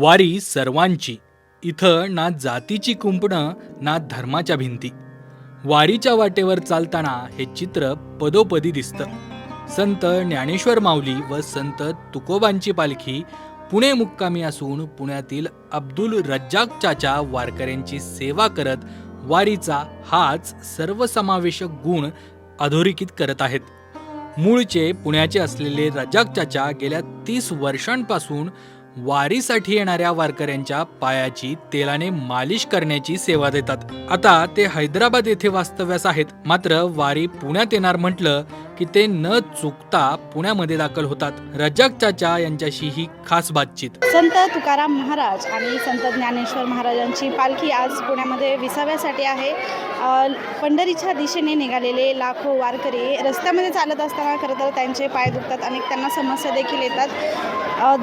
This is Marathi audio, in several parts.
वारी सर्वांची. इथं ना जातीची कुंपणं ना धर्माच्या भिंती. वारीच्या वाटेवर चालताना हे चित्र पदोपदी दिसतं. संत ज्ञानेश्वर माऊली व संत तुकोबांची पालखी पुणे मुक्कामी असून पुण्यातील अब्दुल रज्जाक चाचा वारकऱ्यांची सेवा करत वारीचा हाच सर्वसमावेशक गुण अधोरेखित करत आहेत. मूळचे पुण्याचे असलेले रजाक चाचा गेल्या तीस वर्षांपासून वारीसाठी येणाऱ्या वारकऱ्यांच्या पायाची तेलाने मालिश करण्याची सेवा देतात. आता ते हैदराबाद येथे वास्तव्यास आहेत. मात्र वारी पुण्यात येणार म्हटलं की ते न चुकता पुण्यामध्ये दाखल होतात. रजक चाचा यांच्याशी ही खास बातचीत. संत तुकाराम महाराज आणि संत ज्ञानेश्वर महाराजांची पालखी आज पुण्यामध्ये विसाव्यासाठी आहे. पंढरीच्या दिशेने निघालेले लाखो वारकरी रस्त्यामध्ये चालत असताना खरं तर त्यांचे पाय दुखतात अनेक त्यांना समस्या देखील येतात.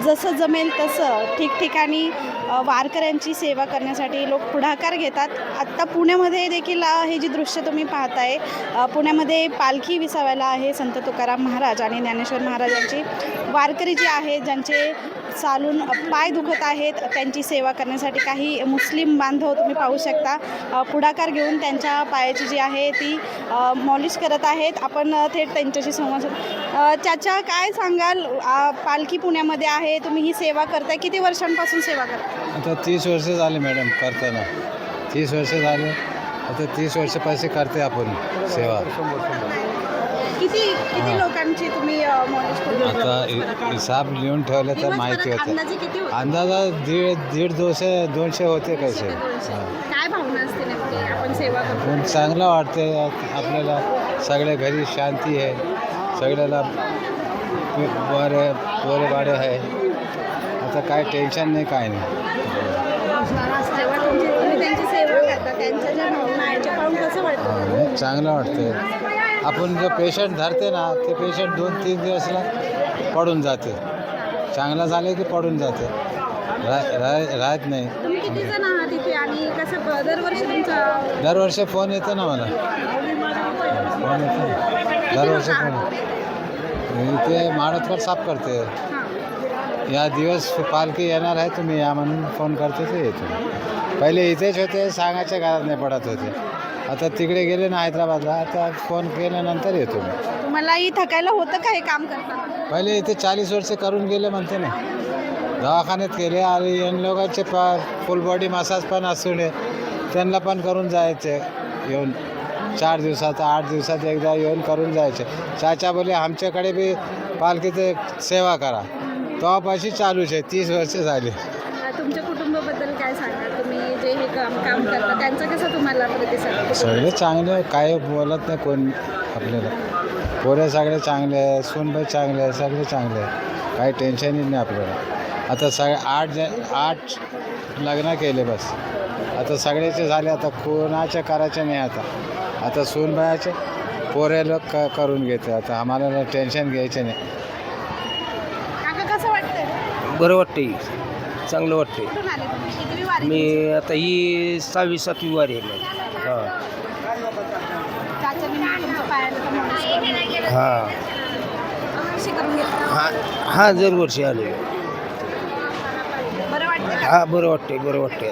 जसं जमेल तसं ठिकठिकाणी वारकऱ्यांची सेवा करण्यासाठी लोक पुढाकार घेतात. आत्ता पुण्यामध्ये देखील हे जी दृश्य तुम्ही पाहताय पुण्यामध्ये पालखी विसाव्याला आहे. संत तुकाराम महाराज आणि ज्ञानेश्वर महाराजांची वारकरी जे आहेत ज्यांचे चालून पाय दुखत आहेत त्यांची सेवा करण्यासाठी काही मुस्लिम बांधव तुम्ही पाहू शकता. पुढाकार घेऊन त्यांच्या पायाची जी आहे ती मॉलिश करत आहेत. आपण थेट त्यांच्याशी संवाद चाचा काय सांगाल? पालखी पुण्यामध्ये आहे तुम्ही ही सेवा करताय. किती वर्षांपासून सेवा करता आता तीस वर्ष झाले मॅडम करताना. तीस वर्ष झाले. आता तीस वर्षापासून करते आपण सेवा. किती किती लोकांची तुम्ही अ, मॉलिश करू आता हि- हिसाब लिहून ठेवले तर माहिती होते. अंदाजे किती होते? अंदाजा दीड दीड दोनशे दोनशे होते कसे हां. काय भावना असते नक्की आपण सेवा करतो. पण चांगलं वाटते आपल्याला सगळ्या घरी शांती आहे. सगळ्याला बरे पोरे बाडे आहे. आता काय टेन्शन नाही काय नाही. जेव्हा तुमची तुम्ही त्यांची सेवा करता त्यांच्या ज्या भावना आहेत ते पाहून कसं वाटतं? चांगलं वाटते आपण जो पेशंट धरते ना ते पेशंट दोन तीन दिवसला पडून जाते. चांगला झाले की पडून जाते. रा राहत नाही. तुम्ही किती जण आहात इथे आणि कसं ब- दरवर्षी तुमचं दरवर्षी फोन येतो ना मला. फोन येतो. ना. दरवर्षी फोन इथे माडतकर साफ करते. या दिवस पालखी येणार आहे तुम्ही या म्हणून फोन करते ते येतो. पहिले इथेच होते सांगायच्या घरात नाही पडत होते. आता तिकडे गेले ना हैदराबादला आता फोन केल्यानंतर येतो मी. तुम्हालाही थकायला होतं का हे काम करताना? पहिले इथे चाळीस वर्ष करून गेले म्हणते ना. दवाखान्यात गेले आणि yan लोकांचे पा फुल बॉडी मसाज पण असून आहे. त्यांना पण करून जायचे येऊन. चार दिवसात आठ दिवसात एकदा येऊन करून जायचे. चाचा बोले आमच्याकडे बी पालखीचे सेवा करा. तेव्हापाशी चालूच आहे तीस वर्ष झाली. तुमच्या कुटुंबाबद्दल काय सांगा तुम्ही जे हे काम काम करता त्यांचा कसा तुम्हाला प्रतिसाद? सगळे चांगले काय बोलत नाही कोण आपल्याला. पोरे सगळे चांगले आहे सूनबाई चांगले आहे सगळे चांगले आहे. काही टेन्शनच नाही आपल्याला. आता सगळे आठ ज आठ लग्न केले बस. आता सगळ्याचे झाले आता कोणाचे करायचे नाही आता. आता सूनबायाचे पोरे लोक क करून घेते. आता आम्हाला टेन्शन घ्यायचे नाही. काका कसं वाटतंय? बरं वाटतंय. चांगलं वाटतंय. कुठून आले तुम्ही? कितवी वारी मी आता ही सहावी सातवी वारी आहे माझी. हां. तुमच्या पायाला. हां घेतली? हां. हां दरवर्षी आले बरं वाटतं का? हां बरं वाटतंय बरं वाटतंय